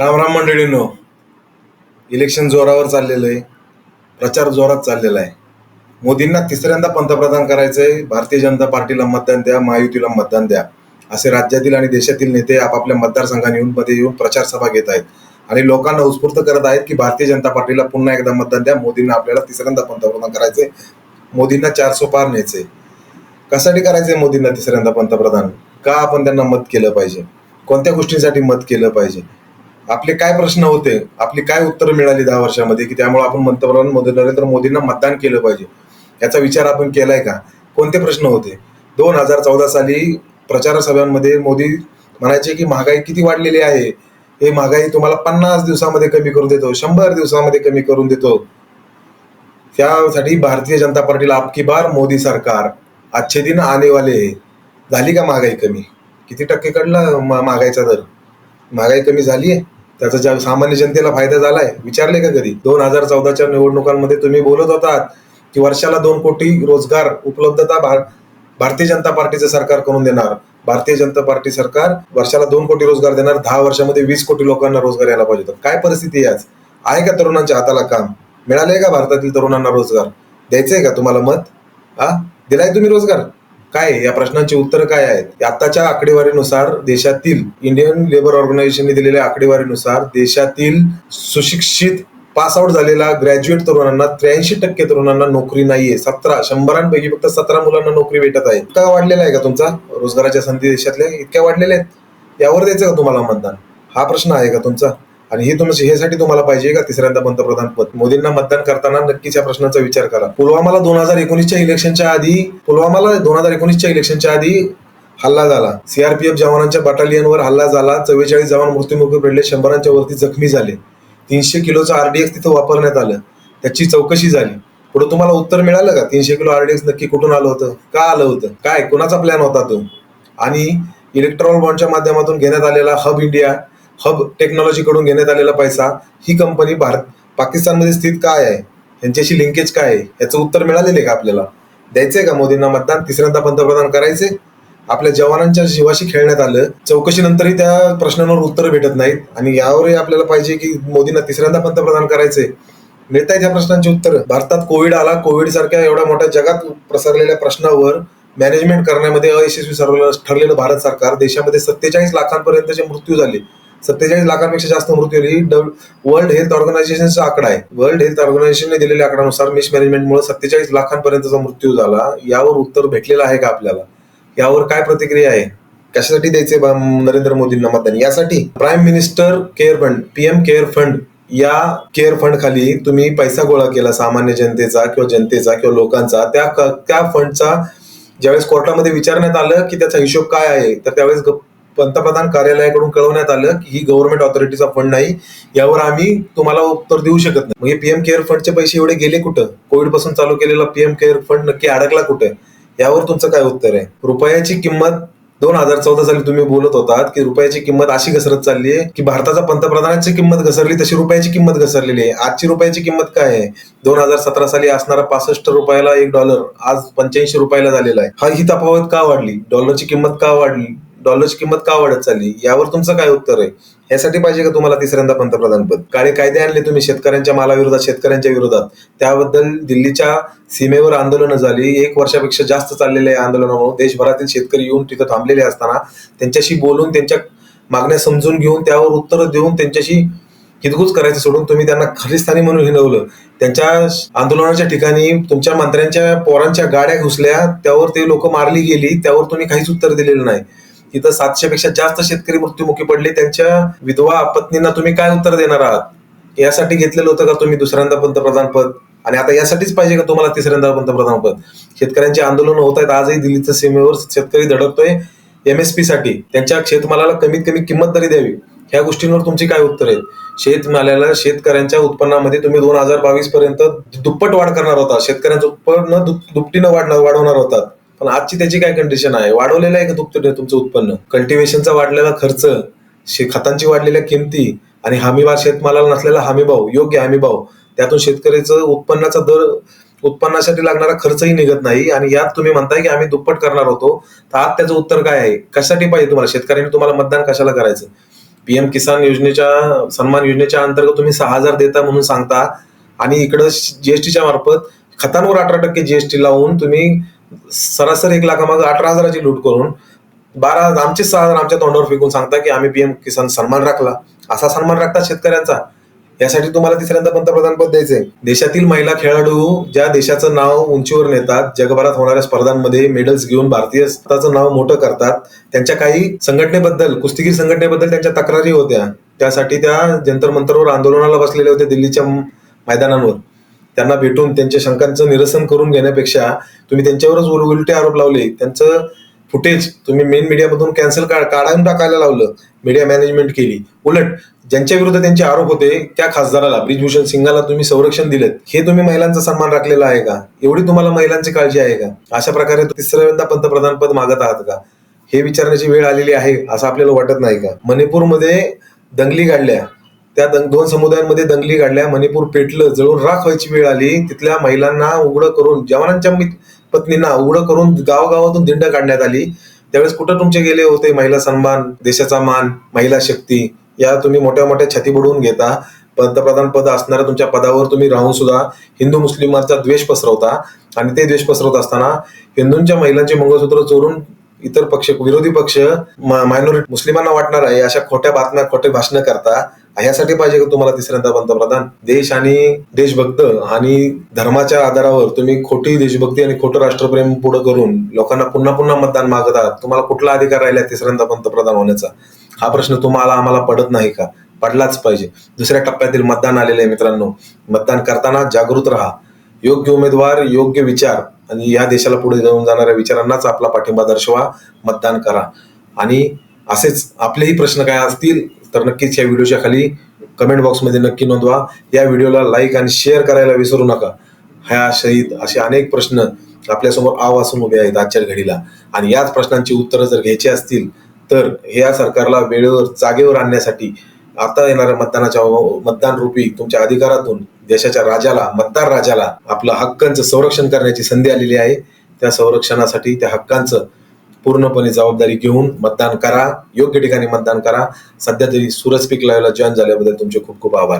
रामराम मंडळींनो इलेक्शन जोरावर चाललेलं आहे. प्रचार जोरात चाललेला आहे. मोदींना तिसऱ्यांदा पंतप्रधान करायचं आहे भारतीय जनता पार्टीला मतदान द्या महायुतीला मतदान द्या. असे राज्यातील आणि देशातील नेते आपापल्या मतदारसंघाने येऊन मध्ये येऊन प्रचार सभा घेत आहेत. आणि लोकांना उत्स्फूर्त करत आहेत की भारतीय जनता पार्टीला पुन्हा एकदा मतदान द्या. मोदींना आपल्याला तिसऱ्यांदा पंतप्रधान करायचंय. मोदींना चार सो पार न्यायचे कशासाठी करायचंय मोदींना तिसऱ्यांदा पंतप्रधान? का आपण त्यांना मत केलं पाहिजे? कोणत्या गोष्टींसाठी मत केलं पाहिजे? आपले काय प्रश्न होते? आपली काय उत्तरं मिळाली दहा वर्षामध्ये? की त्यामुळे आपण पंतप्रधान मोदी नरेंद्र मोदींना मतदान केलं पाहिजे. याचा विचार आपण केलाय का? कोणते प्रश्न होते? दोन हजार चौदा साली प्रचार सभांमध्ये मोदी म्हणायचे की महागाई किती वाढलेली आहे? हे महागाई तुम्हाला पन्नास दिवसामध्ये कमी करून देतो शंभर दिवसामध्ये कमी करून देतो. त्यासाठी भारतीय जनता पार्टीला आपकी बार मोदी सरकार. आजचे दिन आने वाले झाली का महागाई कमी? किती टक्के कडला महागाईचा दर? महागाई कमी झाली आहे त्याचा ज्या सामान्य जनतेला फायदा झालाय विचारले का कधी? दोन हजार चौदाच्या निवडणुकांमध्ये तुम्ही बोलत होतात की वर्षाला दोन कोटी रोजगार उपलब्धता भार- भारतीय जनता पार्टीचं सरकार करून देणार. भारतीय जनता पार्टी सरकार वर्षाला दोन कोटी रोजगार देणार दहा वर्षामध्ये वीस कोटी लोकांना रोजगार यायला पाहिजे होता. काय परिस्थिती आहे आज? आहे का तरुणांच्या हाताला काम? मिळालंय का भारतातील तरुणांना रोजगार? द्यायचंय का तुम्हाला मत? हा दिलाय तुम्ही रोजगार? काय या प्रश्नांची उत्तर काय आहेत? आताच्या आकडेवारीनुसार देशातील इंडियन लेबर ऑर्गनायझेशनने दिलेल्या आकडेवारीनुसार देशातील सुशिक्षित पास आउट झालेला ग्रॅज्युएट तरुणांना त्र्याऐंशी टक्के तरुणांना नोकरी नाहीये. सतरा शंभरांपैकी फक्त सतरा मुलांना नोकरी भेटत आहे. इतका वाढलेला आहे का तुमचा? रोजगाराच्या संधी देशातल्या इतक्या वाढलेल्या आहेत? यावर द्यायचं का तुम्हाला मतदान? हा प्रश्न आहे का तुमचा? आणि हे तुमचं ह्यासाठी तुम्हाला पाहिजे का तिसऱ्यांदा पंतप्रधान पद? मोदींना मतदान करताना नक्कीच या प्रश्नाचा विचार करा. पुलवामाला दोन हजार एकोणीसच्या इलेक्शनच्या आधी पुलवामाला दोन हजार एकोणीसच्या इलेक्शनच्या आधी हल्ला झाला. सीआरपीएफ जवानांच्या बटालियनवर हल्ला झाला. चव्वेचाळीस जवान मृत्युमुखी पडले. शंभरांच्या वरती जखमी झाले. तीनशे किलोचं आरडीएक्स तिथं वापरण्यात आलं. त्याची चौकशी झाली. पुढे तुम्हाला उत्तर मिळालं का? तीनशे किलो आरडीएक्स नक्की कुठून आलं होतं? का आलं होतं? काय? कोणाचा प्लॅन होता तो? आणि इलेक्ट्रॉनिक बॉन्डच्या माध्यमातून घेण्यात आलेला हब इंडिया हब टेक्नॉलॉजीकडून घेण्यात आलेला पैसा ही कंपनी भारत पाकिस्तानमध्ये स्थित काय आहे? यांच्याशी लिंकेज काय आहे? याचं उत्तर मिळालेलं आहे का आपल्याला? द्यायचंय का मोदींना मतदान? तिसऱ्यांदा पंतप्रधान करायचे? आपल्या जवानांच्या जीवाशी खेळण्यात आलं. चौकशीनंतरही त्या प्रश्नांवर उत्तर भेटत नाहीत. आणि यावरही आपल्याला पाहिजे की मोदींना तिसऱ्यांदा पंतप्रधान करायचे. मिळत आहेत या प्रश्नांची उत्तर. भारतात कोविड आला. कोविड सारख्या एवढ्या मोठ्या जगात प्रसरलेल्या प्रश्नावर मॅनेजमेंट करण्यामध्ये अयशस्वी ठरलेलं भारत सरकार. देशामध्ये सत्तेचाळीस लाखांपर्यंतचे मृत्यू झाले. सत्तेचाळीस लाखांपेक्षा जास्त मृत्यू ही वर्ल्ड हेल्थ ऑर्गनायझेशनचा आकडा आहे. वर्ल्ड हेल्थ ऑर्गनायझेशनने दिलेल्या आकड्यानुसार मिस मॅनेजमेंटमुळे सत्तेचाळीस लाखांपर्यंतचा मृत्यू झाला. यावर उत्तर भेटलेलं आहे का आपल्याला? यावर काय प्रतिक्रिया आहे? कशासाठी द्यायचे नरेंद्र मोदींना मतदान? यासाठी prime minister care fund PM care fund या केअर फंड खाली तुम्ही पैसा गोळा केला सामान्य जनतेचा किंवा जनतेचा किंवा लोकांचा. त्या त्या फंडचा ज्यावेळेस कोर्टामध्ये विचारण्यात आलं की त्याचा हिशोब काय आहे तर त्यावेळेस पंतप्रधान कार्यालयाकडून कळवण्यात आलं की ही गव्हर्नमेंट ऑथॉरिटीचा फंड नाही यावर आम्ही तुम्हाला उत्तर देऊ शकत नाही. म्हणजे पीएम केअर फंडचे पैसे एवढे गेले कुठं? कोविडपासून चालू केलेला पीएम केअर फंड नक्की अडकला कुठे? यावर तुमचं काय उत्तर आहे? रुपयाची किंमत दोन हजार चौदा साली तुम्ही बोलत होतात की रुपयाची किंमत अशी घसरत चालली आहे की भारताचा पंतप्रधानांची किंमत घसरली तशी रुपयाची किंमत घसरलेली आहे. आजची रुपयाची किंमत काय आहे? दोन हजार सतरा साली असणारा पासष्ट रुपयाला एक डॉलर आज पंच्याऐंशी रुपयाला झालेला आहे. हा ही तफावत का वाढली? डॉलरची किंमत का वाढली? डॉलरची किंमत का वाढत चालली? यावर तुमचं काय उत्तर आहे? यासाठी पाहिजे का तुम्हाला तिसऱ्यांदा पंतप्रधान पद काळे कायदे आणले तुम्ही शेतकऱ्यांच्या मालाविरोधात शेतकऱ्यांच्या विरोधात. त्याबद्दल दिल्लीच्या सीमेवर आंदोलनं झाली. एक वर्षापेक्षा जास्त चाललेल्या या आंदोलनामुळे देशभरातील शेतकरी येऊन तिथं थांबलेले असताना त्यांच्याशी बोलून त्यांच्या मागण्या समजून घेऊन त्यावर उत्तर देऊन त्यांच्याशी हितगुज करायचं सोडून तुम्ही त्यांना खलिस्तानी म्हणून हिनवलं. त्यांच्या आंदोलनाच्या ठिकाणी तुमच्या मंत्र्यांच्या पोरांच्या गाड्या घुसल्या. त्यावर ते लोक मारली गेली. त्यावर तुम्ही काहीच उत्तर दिलेलं नाही. तिथं सातशे पेक्षा जास्त शेतकरी मृत्युमुखी पडले. त्यांच्या विधवा पत्नींना तुम्ही काय उत्तर देणार आहात? यासाठी घेतलेलं होतं का तुम्ही दुसऱ्यांदा पंतप्रधान पद? आणि आता यासाठीच पाहिजे का तुम्हाला तिसऱ्यांदा पंतप्रधान पद? शेतकऱ्यांची आंदोलन होत आहेत. आजही दिल्लीच्या सीमेवर शेतकरी धडकतोय. एमएसपी साठी त्यांच्या शेतमालाला कमीत कमी किंमत तरी द्यावी. ह्या गोष्टींवर तुमची काय उत्तर आहेत? शेतमाल्याला शेतकऱ्यांच्या उत्पन्नामध्ये तुम्ही दोन हजार बावीस पर्यंत दुप्पट वाढ करणार होता. शेतकऱ्यांचं उत्पन्न दुपटीनं वाढणार वाढवणार होता पण आजची त्याची काय कंडिशन आहे? वाढवलेलं आहे का दुपटीने तुमचं उत्पन्न? कल्टिवेशनचा वाढलेला खर्च शे- खतांची वाढलेल्या किमती आणि हमीभाव शेतमालाला नसलेला हमीभाव योग्य हमीभाव त्यातून शेतकऱ्याचं उत्पन्नाचा दर उत्पन्नासाठी लागणारा खर्चही निघत नाही आणि यात तुम्ही म्हणताय की आम्ही दुप्पट करणार होतो. तर आज त्याचं उत्तर काय आहे? कशासाठी पाहिजे तुम्हाला? शेतकऱ्यांनी तुम्हाला मतदान कशाला करायचं? पीएम किसान योजनेच्या सन्मान योजनेच्या अंतर्गत तुम्ही सहा हजार देता म्हणून सांगता आणि इकडं जीएसटीच्या मार्फत खतांवर अठरा टक्के जीएसटी लावून तुम्ही सरासरी एक लाखामागे अठरा हजाराची लूट करून बारा आमचे सहा हजार आमच्या तोंडावर फेकून सांगता की आम्ही पीएम किसान सन्मान राखला. असा सन्मान राखता शेतकऱ्यांचा. यासाठी तुम्हाला तिसऱ्यांदा पंतप्रधान पद द्यायचंय. देशातील महिला खेळाडू ज्या देशाचं नाव उंचीवर नेतात जगभरात होणाऱ्या स्पर्धांमध्ये मेडल्स घेऊन भारतीय स्वतःचं नाव मोठं करतात त्यांच्या काही संघटनेबद्दल कुस्तीगीर संघटनेबद्दल त्यांच्या तक्रारी होत्या. त्यासाठी त्या जंतर मंतरवर आंदोलनाला बसलेले होते दिल्लीच्या मैदानांवर. त्यांना भेटून त्यांच्या शंकांचं निरसन करून घेण्यापेक्षा तुम्ही त्यांच्यावरच उल- उलटे आरोप लावले. त्यांचं फुटेज तुम्ही मेन मीडियामधून कॅन्सल काढून टाकायला लावलं. मीडिया मॅनेजमेंट केली. उलट ज्यांच्या विरुद्ध त्यांचे आरोप होते त्या खासदाराला ब्रिजभूषण सिंगाला तुम्ही संरक्षण दिलं हे तुम्ही महिलांचा सन्मान राखलेला आहे का? एवढी तुम्हाला महिलांची काळजी आहे का? अशा प्रकारे तिसऱ्यांदा पंतप्रधान पद मागत आहात का? हे विचारण्याची वेळ आलेली आहे असं आपल्याला वाटत नाही का? मणिपूरमध्ये दंगली काढल्या त्या दंग दोन समुदायांमध्ये दंगली काढल्या मणिपूर पेटलं जळून राख व्हायची वेळ आली. तिथल्या महिलांना उघडं करून जवानांच्या पत्नींना उघडं करून गावगावातून दिंड काढण्यात आली. त्यावेळेस कुठं तुमचे गेले होते? महिला सन्मान देशाचा मान महिला शक्ती या तुम्ही मोठ्या मोठ्या छाती बुडवून घेता. पंतप्रधान पद असणाऱ्या तुमच्या पदावर तुम्ही राहून सुद्धा हिंदू मुस्लिमांचा द्वेष पसरवता. आणि ते द्वेष पसरवत असताना हिंदूंच्या महिलांचे मंगळसूत्र चोरून इतर पक्ष विरोधी पक्ष मायनॉरिटी मुस्लिमांना वाटणार आहे अशा खोट्या बातम्या खोटे भाषणं करता. ह्यासाठी पाहिजे का तुम्हाला तिसऱ्यांदा पंतप्रधान? देश आणि देशभक्त आणि धर्माच्या आधारावर तुम्ही खोटी देशभक्ती आणि खोटं राष्ट्रप्रेम पुढे करून लोकांना पुन्हा पुन्हा मतदान मागत आहात. तुम्हाला कुठला अधिकार राहिला तिसऱ्यांदा पंतप्रधान होण्याचा? हा प्रश्न तुम्हाला आम्हाला पडत नाही का? पडलाच पाहिजे. दुसऱ्या टप्प्यातील मतदान आलेले आहे मित्रांनो. मतदान करताना जागृत राहा. योग्य उमेदवार योग्य विचार आणि या देशाला पुढे घेऊन जाणाऱ्या विचारांनाच आपला पाठिंबा दर्शवा. मतदान करा. आणि असेच आपलेही प्रश्न काय असतील तर नक्कीच या व्हिडिओच्या खाली कमेंट बॉक्समध्ये नक्की नोंदवा. या व्हिडिओला लाईक आणि शेअर करायला विसरू नका. ह्या शहीद असे अनेक प्रश्न आपल्यासमोर आवासून उभे आहेत आजच्या घडीला. आणि याच प्रश्नांची उत्तरं जर घ्यायची असतील तर या सरकारला वेळेवर जागेवर आणण्यासाठी आता येणाऱ्या मतदानाच्या मतदान रूपी तुमच्या अधिकारातून देशाच्या राजाला मतदार राजाला आपलं हक्कांचं संरक्षण करण्याची संधी आलेली आहे. त्या संरक्षणासाठी त्या हक्कांचं पूर्णपणे जबाबदारी घेऊन मतदान करा. योग्य ठिकाणी मतदान करा. सध्या तरी सुरज पीक लाईव्हला जॉईन झाल्याबद्दल तुमचे खूप खूप आभार.